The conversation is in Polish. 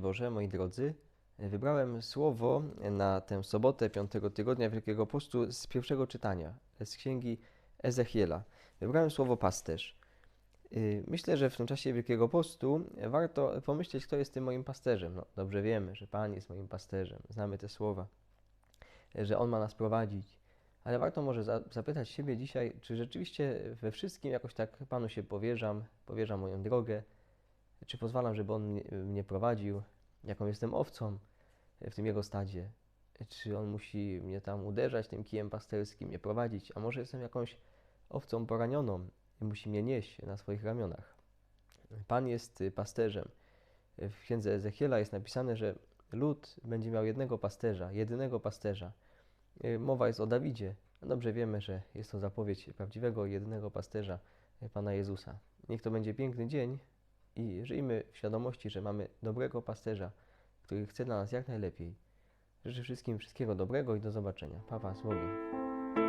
Boże, moi drodzy, wybrałem słowo na tę sobotę piątego tygodnia Wielkiego Postu z pierwszego czytania, z księgi Ezechiela. Wybrałem słowo pasterz. Y, Myślę, że w tym czasie Wielkiego Postu warto pomyśleć, kto jest tym moim pasterzem. No, dobrze wiemy, że Pan jest moim pasterzem, znamy te słowa, że On ma nas prowadzić, ale warto może za- zapytać siebie dzisiaj, czy rzeczywiście we wszystkim jakoś tak Panu się powierzam, powierzam moją drogę, czy pozwalam, żeby On mnie, prowadził, jaką jestem owcą w tym Jego stadzie, czy On musi mnie tam uderzać tym kijem pasterskim, mnie prowadzić, a może jestem jakąś owcą poranioną i musi mnie nieść na swoich ramionach. Pan jest y, pasterzem. W księdze Ezechiela jest napisane, że lud będzie miał jednego pasterza, jedynego pasterza. Y, Mowa jest o Dawidzie. Dobrze wiemy, że jest to zapowiedź prawdziwego, jedynego pasterza, y, Pana Jezusa. Niech to będzie piękny dzień i żyjmy w świadomości, że mamy dobrego pasterza, który chce dla nas jak najlepiej. Życzę wszystkim wszystkiego dobrego i do zobaczenia. Papa z Bogiem.